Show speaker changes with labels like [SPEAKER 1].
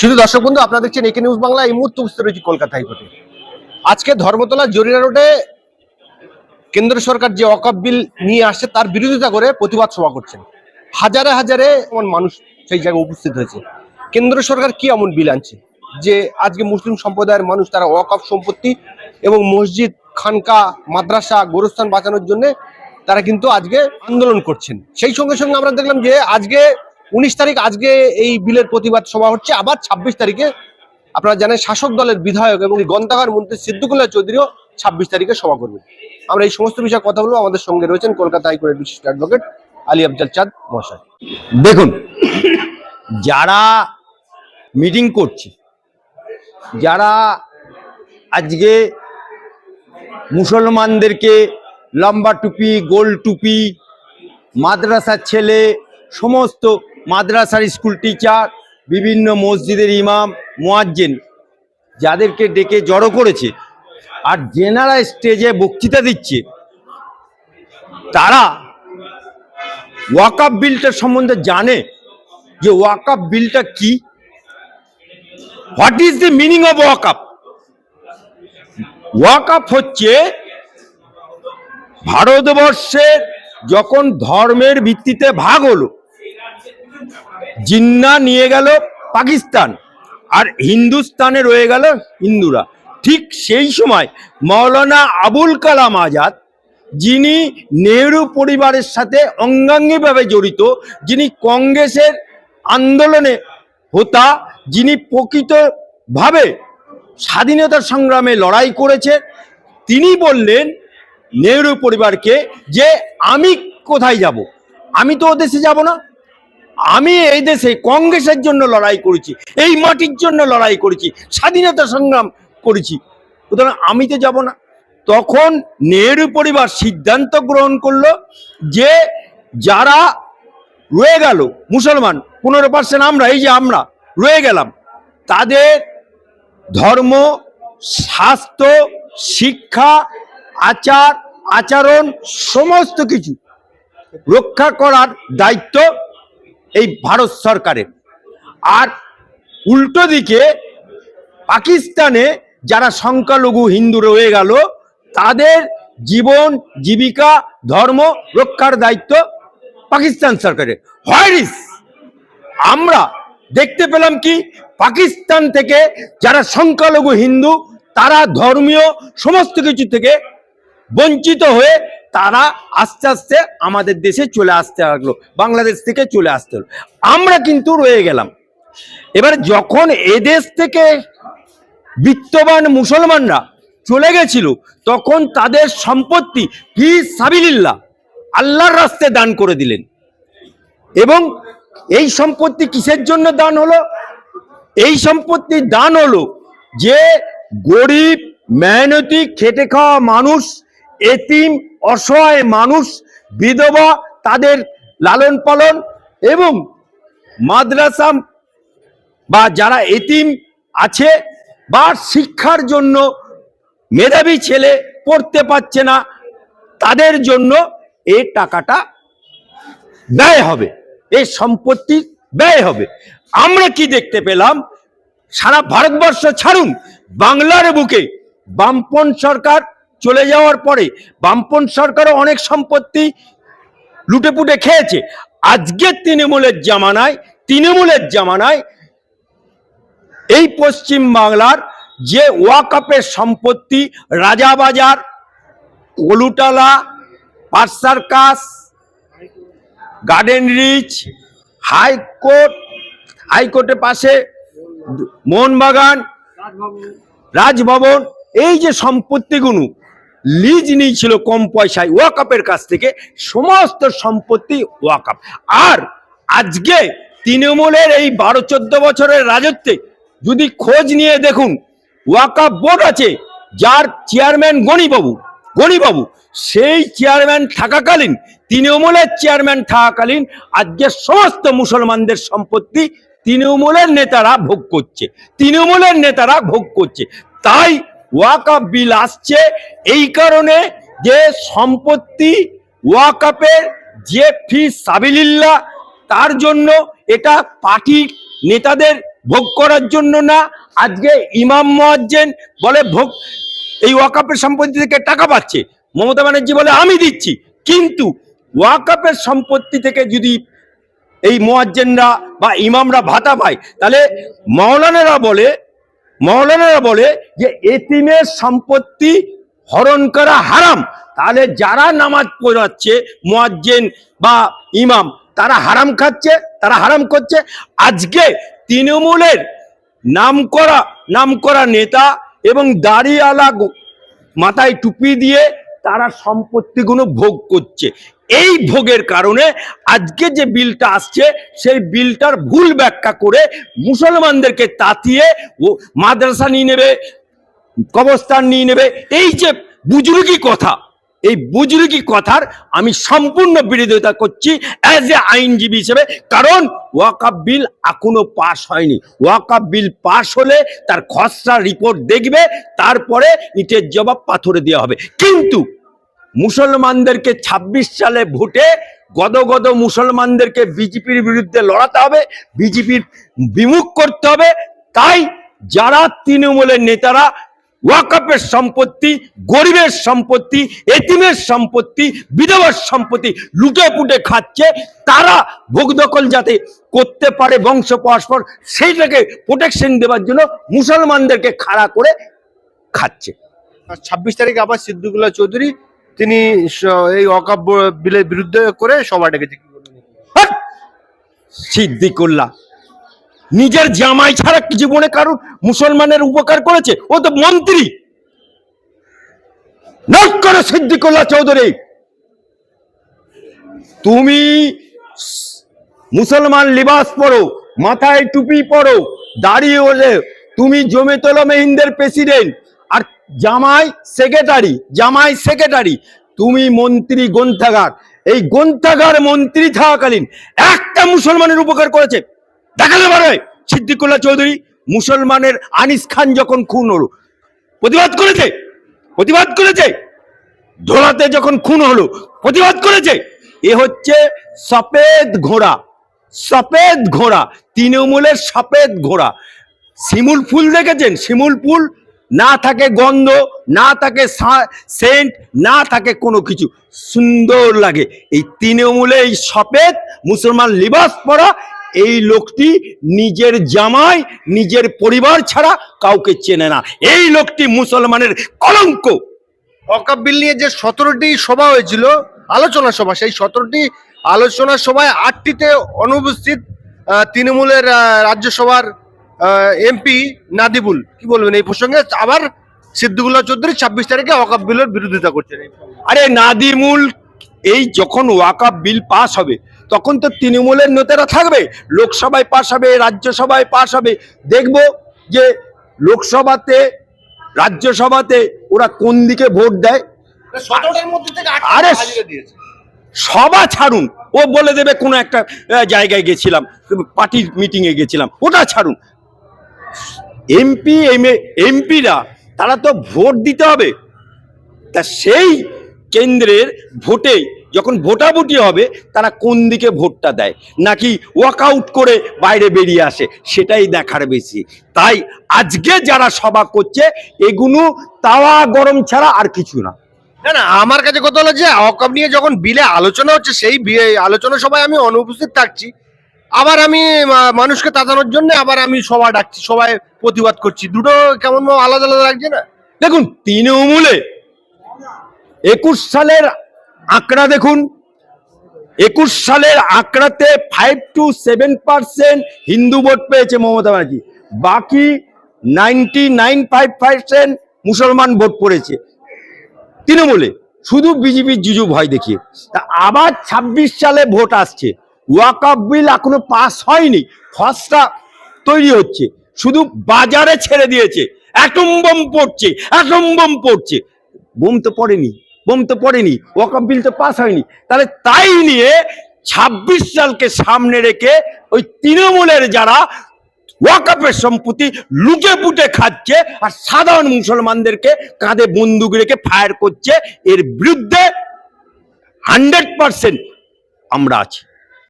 [SPEAKER 1] শুধু দর্শক বন্ধু, আপনারা দেখছেন একে নিউজ বাংলা, এই মুহূর্তে উপস্থিত রয়েছে কলকাতা হাইকোর্টে। আজকে ধর্মতলা জরিনা রোডে কেন্দ্র সরকার যে অকাপ বিল নিয়ে আসছে, তার বিরোধিতা করে প্রতিবাদ সভা করছেন। হাজারে হাজারে এমন মানুষ সেই জায়গায় উপস্থিত হয়েছে। কেন্দ্র সরকার কি এমন বিল আনছে? যে আজকে মুসলিম সম্প্রদায়ের মানুষ তারা ওয়াকফ সম্পত্তি এবং মসজিদ, খানকা, মাদ্রাসা, গোরস্থান বাঁচানোর জন্য তারা কিন্তু আজকে আন্দোলন করছেন। সেই সঙ্গে সঙ্গে আমরা দেখলাম যে আজকে উনিশ তারিখ আজকে এই বিলের প্রতিবাদ সভা হচ্ছে, আবার ছাব্বিশ তারিখে আপনারা জানেন শাসক দলের বিধায়ক এবং গ্রন্থাগার মন্ত্রী সিদ্দিকুল্লাহ চৌধুরীও ছাব্বিশ তারিখে সভা করবেন। আমরা এই সমস্ত বিষয়ে কথা বলব, আমাদের সঙ্গে রয়েছেন কলকাতা হাইকোর্টের বিশিষ্ট অ্যাডভোকেট আলী আফজাল চাঁদ মহাশয়।
[SPEAKER 2] দেখুন, যারা মিটিং করছে, যারা আজকে মুসলমানদেরকে লম্বা টুপি, গোল টুপি, মাদ্রাসার ছেলে, সমস্ত মাদ্রাসার স্কুল টিচার, বিভিন্ন মসজিদের ইমাম, মোয়াজ্জেন, যাদেরকে ডেকে জড়ো করেছে। আর জেনারা স্টেজে বক্তৃতা দিচ্ছে। তারা ওয়াকাপ বিলটার সম্বন্ধে জানে যে ওয়াকাপ বিলটা কি? What is the meaning of ওয়াকাপ ওয়াকাপ হচ্ছে ভারতবর্ষের যখন ধর্মের ভিত্তিতে ভাগ হলো জিন্না নিয়ে গেল পাকিস্তান, আর হিন্দুস্তানে রয়ে গেল হিন্দুরা। ঠিক সেই সময় মৌলানা আবুল কালাম আজাদ, যিনি নেহরু পরিবারের সাথে অঙ্গাঙ্গিভাবে জড়িত, যিনি কংগ্রেসের আন্দোলনে হোতা, যিনি প্রকৃতভাবে স্বাধীনতা সংগ্রামে লড়াই করেছে, তিনি বললেন, নেহরু পরিবারকে যে আমি কোথায় যাব? আমি তো ও দেশে যাব না। আমি এই দেশে কংগ্রেসের জন্য লড়াই করেছি, এই মাটির জন্য লড়াই করেছি, স্বাধীনতা সংগ্রাম করেছি। সুতরাং আমি তো যাব না। তখন নেহরু পরিবার সিদ্ধান্ত গ্রহণ করল যে যারা রয়ে গেল, মুসলমান, পনেরো পার্সেন্ট আমরা, এই যে আমরা, রয়ে গেলাম, তাদের ধর্ম, স্বাস্থ্য, শিক্ষা, আচার, আচরণ, সমস্ত কিছু রক্ষা করার দায়িত্ব এই ভারত সরকারের। আর উল্টো দিকে পাকিস্তানে যারা সংখ্যালঘু হিন্দু রয়ে গেল, তাদের জীবন, জীবিকা, ধর্ম রক্ষার দায়িত্ব পাকিস্তান সরকারের। হোয়াইরিস আমরা দেখতে পেলাম কি, পাকিস্তান থেকে যারা সংখ্যালঘু হিন্দু, তারা ধর্মীয় সমস্ত কিছু থেকে বঞ্চিত হয়ে তারা আস্তে আস্তে আমাদের দেশে চলে আসতে লাগল, বাংলাদেশ থেকে চলে আসতে হলো আমরা কিন্তু রয়ে গেলাম। এবার যখন এদেশ থেকে বিত্তবান মুসলমানরা চলে গেছিল, তখন তাদের সম্পত্তি ফি সাবিলিল্লাহ আল্লাহর রাস্তায় দান করে দিলেন। এবং এই সম্পত্তি কিসের জন্য দান হলো? এই সম্পত্তি দান হলো যে গরিব, মেহনতি, খেটে খাওয়া মানুষ এতিম অসহায় মানুষ, বিধবা, তাদের লালন পালন এবং মাদ্রাসা বা যারা এতিম আছে বা শিক্ষার জন্য মেধাবী ছেলে পড়তে পারছে না, তাদের জন্য এই টাকাটা ব্যয় হবে এই সম্পত্তি ব্যয় হবে। আমরা কি দেখতে পেলাম? সারা ভারতবর্ষ ছাড়ুন, বাংলার বুকে বামপন সরকার চলে যাওয়ার পরে বামপন সরকারও অনেক সম্পত্তি লুটেপুটে খেয়েছে। আজকের তৃণমূলের জামানায় তৃণমূলের জামানায় এই পশ্চিম বাংলার যে ওয়াকাপের সম্পত্তি Rajabazar Colootola Park Circus garden rich, high court, হাইকোর্টের পাশে মোহনবাগান, রাজভবন, এই যে সম্পত্তিগুলো লিজ নিয়েছিল কম পয়সায় ওয়াকাপের কাছ থেকে সমস্ত সম্পত্তি ওয়াকাপ আর আজকে তৃণমূলের এই বারো চোদ্দ বছরের রাজত্বে যদি খোঁজ নিয়ে দেখুন ওয়াকাপ বোর্ড আছে, যার চেয়ারম্যান গণিবাবু গণিবাবু, সেই চেয়ারম্যান থাকাকালীন, তৃণমূলের চেয়ারম্যান থাকাকালীন আজকে সমস্ত মুসলমানদের সম্পত্তি তৃণমূলের নেতারা ভোগ করছে। তৃণমূলের নেতারা ভোগ করছে। তাই ওয়াকাপ বিল আসছে, এই কারণে যে সম্পত্তি ওয়াকাপের যে ফি সাবিলিল্লাহ, তার জন্য এটা পার্টি নেতাদের ভোগ করার জন্য না। আজকে ইমাম মোয়াজ্জেন বলে ভোগ, এই ওয়াকাপের সম্পত্তি থেকে টাকা পাচ্ছে। মমতা ব্যানার্জি বলে, আমি দিচ্ছি। কিন্তু ওয়াকাপের সম্পত্তি থেকে যদি এই মোয়াজ্জেনরা বা ইমামরা ভাতা পায়, তাহলে মাওলানারা বলে মাওলানারা বলে যে এতিমের সম্পত্তি হরণ করা হারাম। তাহলে যারা নামাজ পড়াচ্ছে, মোয়াজ্জেন বা ইমাম, তারা হারাম খাচ্ছে, তারা হারাম করছে। আজকে তৃণমূলের নাম করা নাম করা নেতা এবং দাড়িওয়ালা মাথায় টুপি দিয়ে তারা সম্পত্তিগুলো ভোগ করছে। এই ভোগের কারণে আজকে যে বিলটা আসছে, সেই বিলটার ভুল ব্যাখ্যা করে মুসলমানদেরকে তাতিয়ে ও মাদ্রাসা নিয়ে নেবে কবস্থান নিয়ে নেবে। এই যে বুজরুগি কথা, এই বুজরুগি কথার আমি সম্পূর্ণ বিরোধিতা করছি অ্যাজ এ আইনজীবী হিসেবে, কারণ ওয়াকাব বিল এখনও পাশ হয়নি। ওয়াকাব বিল পাশ হলে তার খসড়া রিপোর্ট দেখবে, তারপরে ইটের জবাব পাথরে দেওয়া হবে। কিন্তু মুসলমানদেরকে ২৬ সালে ভোটে গদগদ মুসলমানদেরকে বিজেপির বিরুদ্ধে লড়াতে হবে, বিজেপির বিমুখ করতে হবে। তাই যারা তৃণমূলের নেতারা ওয়াকাপের সম্পত্তি, গরিবের সম্পত্তি, এতিমের সম্পত্তি, বিধবার সম্পত্তি লুটে পুটে খাচ্ছে, তারা ভোগ দখল যাতে করতে পারে বংশ পরস্পর, সেইটাকে প্রোটেকশন দেওয়ার জন্য মুসলমানদেরকে খাড়া করে খাচ্ছে।
[SPEAKER 1] ছাব্বিশ তারিখে আবার সিদ্দিকুল্লাহ চৌধুরী তিনি এই অকাপ বিলের বিরুদ্ধে করে সভা ডেকেছে?
[SPEAKER 2] হাট! সিদ্দিকুল্লাহ নিজের জামাই ছাড়া জীবনে কারোর মুসলমানের উপকার করেছে ও তো মন্ত্রী করে সিদ্দিকুল্লাহ চৌধুরী তুমি মুসলমান লিবাস পরো মাথায় টুপি পরো দাঁড়িয়ে হলে তুমি জমে তোলো মেহিন্দের প্রেসিডেন্ট জামাই সেক্রেটারি জামাই সেক্রেটারি, তুমি মন্ত্রী গ্রন্থাগার। এই গ্রন্থাগার মন্ত্রী থাকাকালীন একটা মুসলমানের উপকার করেছে। দেখাতে পারবে সিদ্দিকুল্লাহ চৌধুরী মুসলমানের আনিস খান যখন খুন হলো, প্রতিবাদ করেছে প্রতিবাদ করেছে। ধোলাতে যখন খুন হলো, প্রতিবাদ করেছে। এ হচ্ছে সফেদ ঘোড়া সফেদ ঘোড়া, তৃণমূলের সফেদ ঘোড়া। শিমুল ফুল দেখেছেন? শিমুল ফুল না থাকে গন্ধ, না থাকে সেন্ট না থাকে কোনো কিছু। সুন্দর লাগে। এই তৃণমূলে এই সফেদ, মুসলমান লিবাস পরা, এই লোকটি নিজের জামাই, নিজের পরিবার ছাড়া কাউকে চেনে না। এই লোকটি মুসলমানের কলঙ্ক।
[SPEAKER 1] অকাপ বিল নিয়ে যে সতেরোটি সভা হয়েছিল, আলোচনা সভা, সেই সতেরোটি আলোচনা সভায় আটটিতে অনুপস্থিত তৃণমূলের রাজ্যসভার এমপি নাদিবুল কি বলবেন এই প্রসঙ্গে? আবার সিদ্দিকুল্লাহ চৌধুরী ছাব্বিশ তারিখে অকাপ বিলের বিরোধিতা করছেন।
[SPEAKER 2] আরে নাদিমুল এই যখন ওয়াকাপ বিল পাস হবে তখন তো তৃণমূলের নেতারা থাকবে লোকসভায় পাস হবে রাজ্যসভায় পাস হবে। দেখব যে লোকসভাতে রাজ্যসভাতে ওরা কোন দিকে ভোট দেয়।
[SPEAKER 1] সতেরোটার মধ্যে থেকে
[SPEAKER 2] আরে সভা ছাড়ুন ও বলে দেবে কোনো একটা জায়গায় গেছিলাম পার্টির মিটিং এ গেছিলাম ওটা ছাড়ুন। এমপি এমপিরা, তারা তো ভোট দিতে হবে। তা সেই কেন্দ্রের ভোটে যখন ভোটাভুটি হবে, তারা কোন দিকে ভোটটা দেয়? নাকি ওয়াকআউট করে বাইরে বেরিয়ে আসে? সেটাই দেখার বেশি। তাই আজকে যারা সভা করছে এগুলো তাওয়া গরম ছাড়া আর কিছু না।
[SPEAKER 1] না না, আমার কাছে কথা হলো যে অকাপ নিয়ে যখন বিলে আলোচনা হচ্ছে, সেই আলোচনা সভায় আমি অনুপস্থিত থাকছি। আবার আমি মানুষকে তাড়ানোর জন্য আবার আমি সভা ডাকছি সবাই প্রতিবাদ করছি। দুটো কেমন আলাদা আলাদা লাগছে না?
[SPEAKER 2] দেখুন, তৃণমূলে একুশ সালের আঁকড়া দেখুন। একুশ সালের আঁকড়াতে five two seven percent Hindu vote পেয়েছে মমতা ব্যানার্জি। বাকি নাইনটি নাইন ফাইভ পার্সেন্ট মুসলমান ভোট পড়েছে। তৃণমূলে, শুধু বিজেপির জুজু ভয় দেখিয়ে। তা আবার ছাব্বিশ সালে ভোট আসছে। ওয়াকআপ বিল এখনও পাস হয়নি। খসড়া তৈরি হচ্ছে। শুধু বাজারে ছেড়ে দিয়েছে। অ্যাটম বোম পড়ছে অ্যাটম বোম পড়ছে। বোম তো পড়েনি, বোম তো পড়েনি। ওয়াকআপ বিল তো পাস হয়নি। তাহলে তাই নিয়ে ছাব্বিশ সালকে সামনে রেখে ওই তৃণমূলের যারা ওয়াকাপের সম্পত্তি লুটে পুটে খাচ্ছে আর সাধারণ মুসলমানদেরকে কাঁধে বন্দুক রেখে ফায়ার করছে, এর বিরুদ্ধে হান্ড্রেড পার্সেন্ট আমরা আছি।